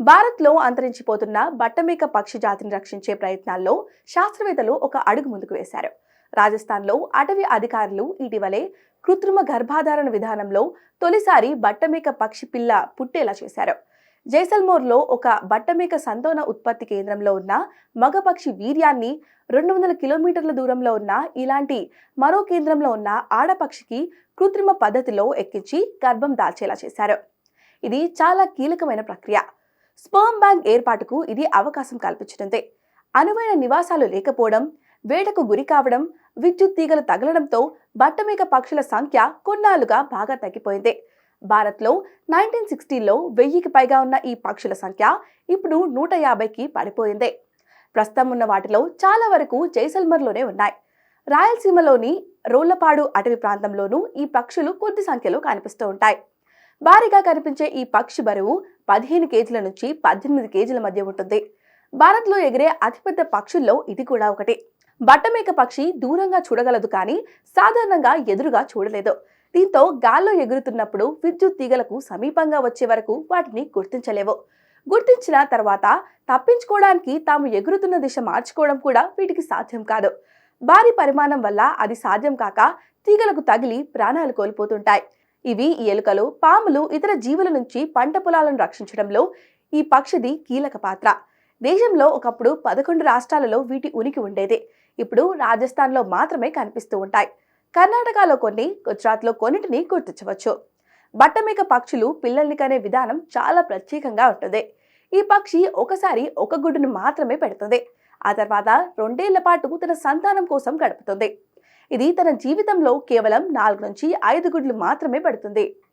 భారత్లో అంతరించిపోతున్న బట్టమేక పక్షి జాతిని రక్షించే ప్రయత్నాల్లో శాస్త్రవేత్తలు ఒక అడుగు ముందుకు వేశారు. రాజస్థాన్లో అటవీ అధికారులు ఇటీవలే కృత్రిమ గర్భాధారణ విధానంలో తొలిసారి బట్టమేక పక్షి పిల్ల పుట్టేలా చేశారు. జైసల్మోర్లో ఒక బట్టమేక సంతాన ఉత్పత్తి కేంద్రంలో ఉన్న మగపక్షి వీర్యాన్ని రెండు వందల కిలోమీటర్ల దూరంలో ఉన్న ఇలాంటి మరో కేంద్రంలో ఉన్న ఆడపక్షికి కృత్రిమ పద్ధతిలో ఎక్కించి గర్భం దాల్చేలా చేశారు. ఇది చాలా కీలకమైన ప్రక్రియ. స్పర్మ్ బ్యాంక్ ఏర్పాటుకు ఇది అవకాశం కల్పించనుంది అనువైన నివాసాలు లేకపోవడం వేటకు గురి కావడం విద్యుత్ తీగలు తగలడంతో బట్టమేక పక్షుల సంఖ్య కొన్నాళ్ళుగా బాగా తగ్గిపోయింది. భారత్లో నైన్టీన్ సిక్స్టీలో వెయ్యికి పైగా ఉన్న ఈ పక్షుల సంఖ్య ఇప్పుడు నూట యాభైకి పడిపోయింది. ప్రస్తుతం ఉన్న వాటిలో చాలా వరకు జైసల్మర్లోనే ఉన్నాయి. రాయలసీమలోని రోళ్ళపాడు అటవీ ప్రాంతంలోనూ ఈ పక్షులు కొద్ది సంఖ్యలో కనిపిస్తూ ఉంటాయి. భారీగా కనిపించే ఈ పక్షి బరువు పదిహేను కేజీల నుంచి పద్దెనిమిది కేజీల మధ్య ఉంటుంది. భారత్లో ఎగిరే అతిపెద్ద పక్షుల్లో ఇది కూడా ఒకటి. బట్టమేక పక్షి దూరంగా చూడగలదు కానీ సాధారణంగా ఎదురుగా చూడలేదు. దీంతో గాల్లో ఎగురుతున్నప్పుడు విద్యుత్ తీగలకు సమీపంగా వచ్చే వరకు వాటిని గుర్తించలేవు. గుర్తించిన తర్వాత తప్పించుకోవడానికి తాము ఎగురుతున్న దిశ మార్చుకోవడం కూడా వీటికి సాధ్యం కాదు. భారీ పరిమాణం వల్ల అది సాధ్యం కాక తీగలకు తగిలి ప్రాణాలు కోల్పోతుంటాయి. ఇవి ఎలుకలు పాములు ఇతర జీవుల నుంచి పంట పొలాలను రక్షించడంలో ఈ పక్షిది కీలక పాత్ర. దేశంలో ఒకప్పుడు పదకొండు రాష్ట్రాలలో వీటి ఉనికి ఉండేది. ఇప్పుడు రాజస్థాన్లో మాత్రమే కనిపిస్తూ ఉంటాయి. కర్ణాటకలో కొన్ని గుజరాత్లో కొన్నిటిని గుర్తించవచ్చు. బట్టమేక పక్షులు పిల్లల్ని కనే విధానం చాలా ప్రత్యేకంగా ఉంటుంది. ఈ పక్షి ఒకసారి ఒక గుడ్డును మాత్రమే పెడుతుంది. ఆ తర్వాత రెండేళ్ళ పాటు తన సంతానం కోసం గడుపుతుంది. ఇది తన జీవితంలో కేవలం నాలుగు నుంచి ఐదు గుడ్లు మాత్రమే పడుతుంది.